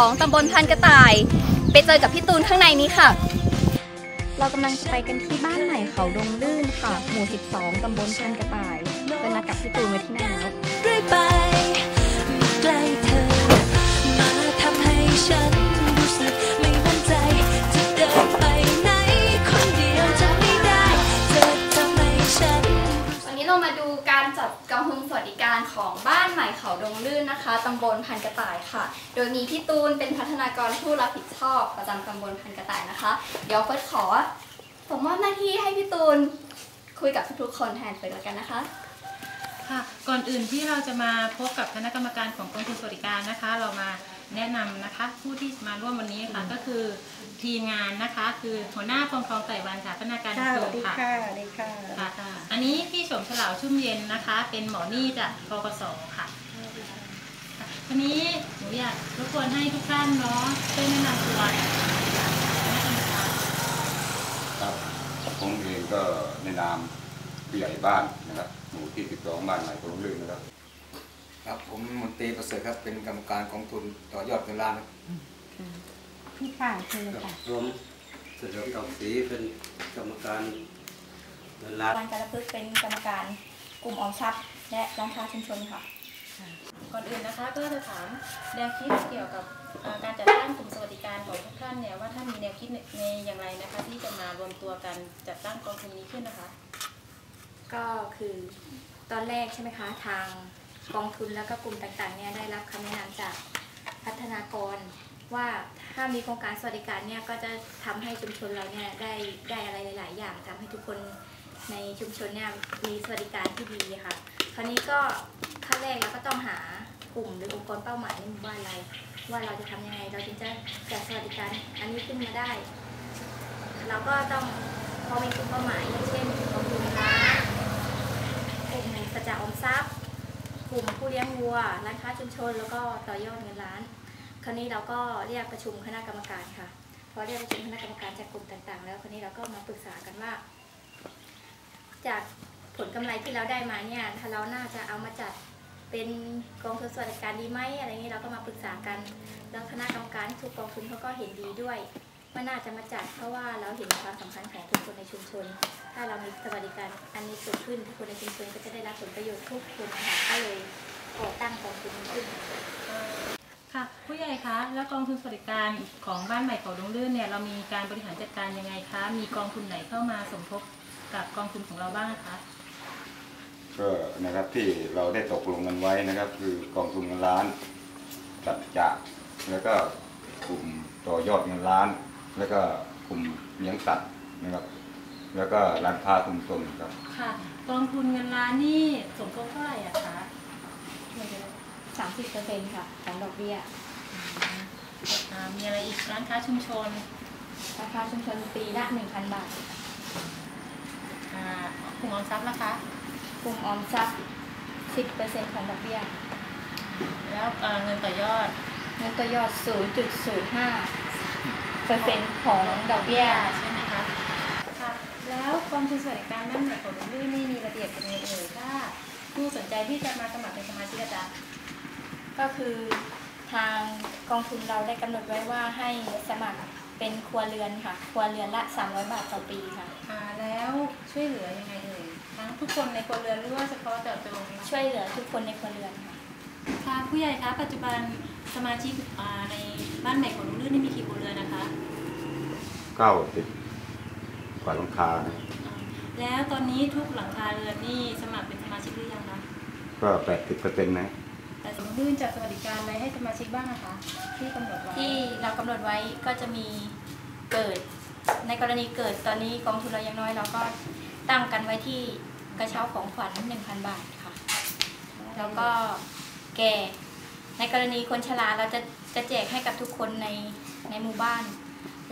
2 ตำบลพันกระต่าย ไปเจอกับพี่ตูนข้างในนี้ค่ะ เรากำลังจะไปกันที่บ้านใหม่เขาดงลื่นค่ะ หมู่ 12 ตำบลพันกระต่ายเป็นนัดกับพี่ตูนไว้ที่นั่นแล้ว กองทุนสวัสดิการของบ้านใหม่เขาดงลื่นนะคะตำบลพันกระต่ายค่ะ โดยมีพี่ตูนเป็นพัฒนากรผู้รับผิดชอบประจำตำบลพันกระต่ายนะคะ เดี๋ยวเฟิร์สขอผมมอบหน้าที่ให้พี่ตูนคุยกับทุกๆคนแทนเฟิร์สแล้วกันนะคะค่ะก่อนอื่นที่เราจะมาพบกับคณะกรรมการของกองทุนสวัสดิการนะคะ เรามา นะนำนะคะ ผู้ที่มาร่วมวันนี้ค่ะก็คือทีมงานนะคะคือหัวหน้าพงทองไก่วันค่ะพนักงานค่ะสอำเภวัอสดีค่ะค่ะสวัสดีค่ะค่ะ อันนี้พี่สมฉลาวชุ่มเย็นนะคะ เป็นหมอนี่จากกกสค่ะค่ะทีนี้หนูอยากรบกวนให้ทุกท่านเนาะช่วยแนะนำตัวคณะกรรมการครับผมเองก็ในนามผู้ใหญ่บ้านนะครับ หมู่ที่ 12 บ้านใหม่กรุงลื่นนะครับ ครับผมมนตรีประเสริฐครับเป็นกรรมการกองทุนต่อยอดเงินล้านครับพี่ค่ะเชิญเลยค่ะผมเสริมดอกศรีเป็นกรรมการเงินล้านวันการพฤกษ์เป็นกรรมการกลุ่มออมทรัพย์ และร้านค้าชุมชนค่ะ ก่อนอื่นนะคะก็จะถามแนวคิดเกี่ยวกับเอ่อการจัดตั้งกลุ่มสวัสดิการของทุกท่านเนี่ยว่าท่านมีแนวคิดในในอย่างไรนะคะ ที่จะมารวมตัวกันจัดตั้งกองทุนนี้ขึ้นนะคะ ก็คือตอนแรกใช่ไหมคะทาง กองทุนแล้วก็กลุ่มต่างๆเนี่ยได้รับคำแนะนำจากพัฒนากร ว่าถ้ามีโครงการสวัสดิการเนี่ยก็จะทำให้ชุมชนเราเนี่ยได้ได้อะไรหลาย ๆ อย่างทำให้ทุกคนในชุมชนเนี่ยมีสวัสดิการที่ดีค่ะ คราวนี้ก็ขั้นแรกเราก็ต้องหากลุ่มหรือองค์กรเป้าหมายในหมู่บ้านเราว่าเราจะทำยังไง เราจึงจะจัดสวัสดิการอันนี้ขึ้นมาได้ เราก็ต้องพอมีกลุ่มเป้าหมายอย่างเช่นกองทุนร้าน กลุ่มกระจาออมทรัพย์ กลุ่มผู้ เลี้ยงวัวร้านค้าชุมชน แล้วก็ต่อยอดเงินล้าน คราวนี้เราก็เรียกประชุมคณะกรรมการค่ะพอเรียกประชุมคณะกรรมการจากกลุ่มต่างๆ แล้วคราวนี้เราก็มาปรึกษากันว่า จากผลกำไรที่เราได้มาเนี่ยถ้าเราน่าจะเอามาจัดเป็นกองทุนสวัสดิการดีไหมอะไรเงี้ยเราก็มาปรึกษากัน แล้วคณะกรรมการทุกกองทุนเขาก็เห็นดีด้วยว่าน่าจะมาจัดเพราะว่าเราเห็นความสำคัญของทุกคนในชุมชน ถ้าเรามีสวัสดิการอันนี้เกิดขึ้นทุกคนในชุมชนก็จะได้รับผลประโยชน์ทุกคนนะคะก็เลย ก่อตั้งกองทุนนี้ขึ้นค่ะผู้ใหญ่คะแล้วกองทุนสวัสดิการของบ้านใหม่เขาดงลื่นเนี่ยเรามีการบริหารจัดการยังไงคะมีกองทุนไหนเข้ามาสมทบกับกองทุนของเราบ้างคะก็นะครับที่เราได้ตกลงกันไว้นะครับ คือกองทุนเงินล้านจัดจะแล้วก็กลุ่มต่อยอดเงินล้าน แล้วก็กลุ่มเลี้ยงสัตว์นะครับ แล้วก็ร้านค้าชุมชนครับค่ะกองทุนเงินล้านนี่สมทบเท่าไหร่อะคะ 30%ค่ะ ของดอกเบี้ยอ่ามีอะไรอีกร้านค้าชุมชนราคาชุมชนปีละ1,000บาทอ่ากลุ่มออมทรัพย์นะคะ กลุ่มออมทรัพย์10%ของดอกเบี้ย แล้วเอ่อเงินต่อยอด เงินตัวยอด0.05%ของดอกเบี้ยใช่ไหมคะ ค่ะ แล้วกองทุนสวัสดิการบ้านใหม่ของลุงลื่นนี่มีระเบียบยังไงเอ่ยถ้าผู้สนใจที่จะมาสมัครเป็นสมาชิกอาจารย์ ก็คือทางกองทุนเราได้กำหนดไว้ว่าให้สมัครเป็นครัวเรือนค่ะ ครัวเรือนละ 300 บาทต่อปีค่ะ อ่าแล้วช่วยเหลือยังไงเอ่ยทั้งทุกคนในครัวเรือนหรือว่าเฉพาะเจาะจงช่วยเหลือทุกคนในครัวเรือนค่ะ ค่ะผู้ใหญ่คะปัจจุบันสมาชิกอ่าในบ้านใหม่ของลุงลื่นนี่มีกี่ครัวเรือนนะคะ90กว่าหลังคานะอ่าแล้วตอนนี้ทุกหลังคาเรือนนี่สมัครเป็นสมาชิกหรือยังคะก็80%นะแต่สม ลื่นจัดสวัสดิการอะไรให้สมาชิกบ้างนะคะ ที่กำหนดไว้ที่เรากำหนดไว้ก็จะมีเกิด ในกรณีเกิดตอนนี้กองทุนเรายังน้อยเราก็ตั้งกันไว้ที่กระเช้าของขวัญ1,000 บาทค่ะ แล้วก็แก่ในกรณีคนชราเราจะจะแจกให้กับทุกคนในในหมู่บ้าน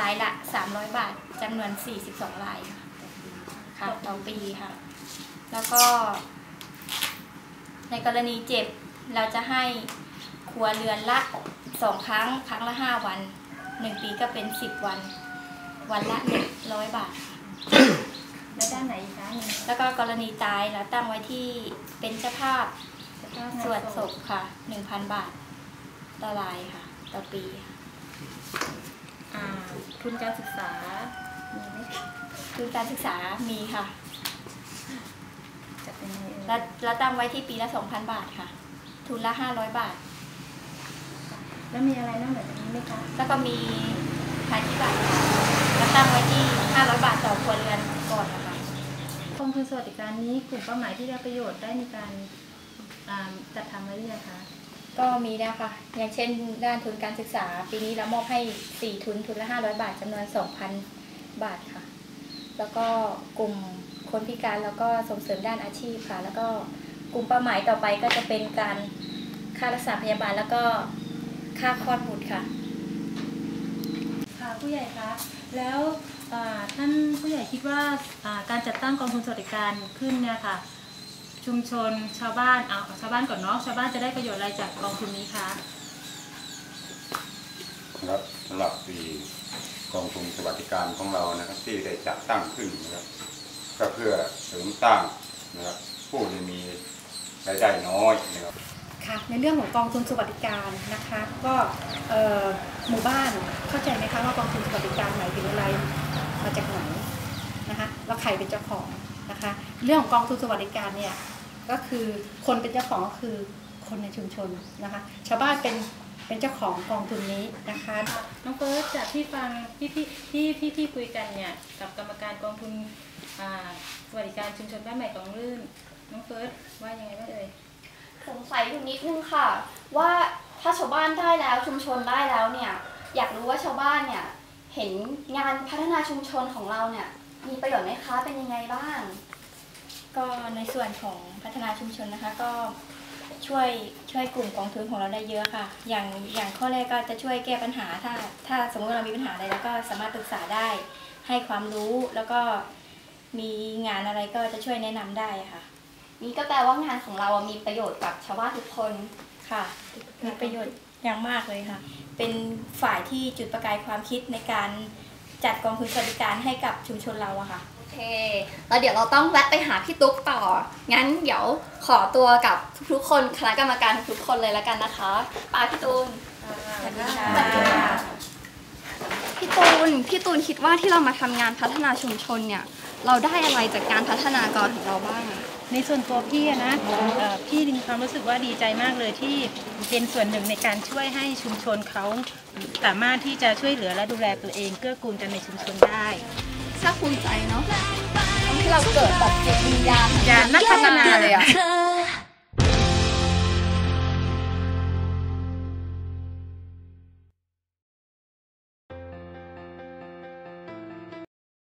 รายละ 300 บาทจำนวน 42รายค่ะค่ะต่อปีค่ะ แล้วก็ ในกรณีเจ็บ เราจะให้ครัวเรือนละสองครั้ง ครั้งละห้าวันหนึ่งปีก็เป็นสิบวัน วันละหนึ่งร้อยบาท แล้วด้านไหนอีกคะหนึ่งแล้วก็กรณีตายเราตั้งไว้ที่เป็นเจ้าภาพจะต้องสวดศพค่ะหนึ่งพันบาทต่อรายค่ะ ต่อปีค่ะอ่าทุนการศึกษา มีไหมคะทุนการศึกษามีค่ะจะเป็นยังไงเอ่ยเราเราตั้งไว้ที่ปีละสองพันบาทค่ะ ทุนละห้าร้อยบาท แล้วมีอะไรนอกจากนี้ไหมคะแล้วก็มีค่าที่บัตรค่ะเราตั้งไว้ที่ห้าร้อยบาทต่อครัวเรือนก่อนนะคะกองทุนสวัสดิการนี้กลุ่มเป้าหมายที่ได้ประโยชน์ได้มีการอ่าจัดทำไว้หรือยังคะ ก็มีนะคะ อย่างเช่น ด้านทุนการศึกษา ปีนี้เรามอบให้4ทุนทุนละ500บาทจำนวน2,000บาทค่ะ แล้วก็กลุ่มคนพิการแล้วก็ส่งเสริมด้านอาชีพค่ะ แล้วก็ก ลุ่มเป้าหมายต่อไปก็จะเป็นการค่ารักษาพยาบาลแล้วก็ค่าคลอดบุตรค่ะ ค่ะผู้ใหญ่คะแล้วอ่าท่านผู้ใหญ่คิดว่าอ่าการจัดตั้งกองทุนสวัสดิการขึ้นเนี่ยค่ะ ชุมชนชาวบ้านเอาเอาชาวบ้านก่อนเนาะชาวบ้านจะได้ประโยชน์อะไรจากกองทุนนี้คะนะครับสำหรับปีกองทุนสวัสดิการของเรานะครับ ที่ได้จัดตั้งขึ้นนะครับ ก็เพื่อเสริมสร้างนะครับผู้ที่มี รายได้น้อยนะครับค่ะในเรื่องของกองทุนสวัสดิการนะคะก็เอ่อหมู่บ้านเข้าใจไหมคะว่ากองทุนสวัสดิการหมายถึงอะไรมาจากไหนนะคะแล้วใครเป็นเจ้าของนะคะเรื่องของกองทุนสวัสดิการเนี่ยก็คือคนเป็นเจ้าของก็คือคนในชุมชนนะคะชาวบ้านเป็นเป็นเจ้าของกองทุนนี้นะคะน้องเฟิร์สจากที่ฟังพี่พี่ที่พี่พี่คุยกันเนี่ยกับกรรมการกองทุนอ่าสวัสดิการชุมชนบ้านใหม่กองลื่น น้องเฟิร์สว่ายังไงบ้างเอ่ยสงสัยอยู่นิดนึงค่ะ ว่าถ้าชาวบ้านได้แล้วชุมชนได้แล้วเนี่ย อยากรู้ว่าชาวบ้านเนี่ย เห็นงานพัฒนาชุมชนของเราเนี่ย มีประโยชน์ไหมคะเป็นยังไงบ้าง ก็ในส่วนของพัฒนาชุมชนนะคะ ก็ช่วยช่วยกลุ่มกองทุนของเราได้เยอะค่ะ อย่างอย่างข้อแรกก็จะช่วยแก้ปัญหาถ้า ถ้าสมมติว่าเรามีปัญหาอะไรแล้วก็สามารถปรึกษาได้ให้ความรู้แล้วก็มีงานอะไรก็จะช่วยแนะนำได้ค่ะ นี่ก็แปลว่างานของเรามีประโยชน์กับชาวบ้านทุกคนค่ะ มีประโยชน์อย่างมากเลยค่ะ เป็นฝ่ายที่จุดประกายความคิดในการจัดกองทุนสวัสดิการให้กับชุมชนเราอะค่ะโอเคแล้วเดี๋ยวเราต้องแวะไปหาพี่ตุ๊กต่อ งั้นเดี๋ยวขอตัวกับทุกๆคนคณะกรรมการทุกๆคนเลยแล้วกันนะคะปาพี่ตูนสวัสดีค่ะพี่ตูนพี่ตูนคิดว่าที่เรามาทำงานพัฒนาชุมชนเนี่ย เราได้อะไรจากการพัฒนากรของเราบ้าง ในส่วนตัวพี่อะนะเอ่อพี่มีความรู้สึกว่าดีใจมากเลยที่เป็นส่วนหนึ่งในการช่วยให้ชุมชนเขาสามารถที่จะช่วยเหลือและดูแลตัวเองเกื้อกูลกันในชุมชนได้ถ้าภูมิใจเนาะทำให้เราเกิดแบบจิตวิญญาณญาณนักพัฒนาเลยอะเธอ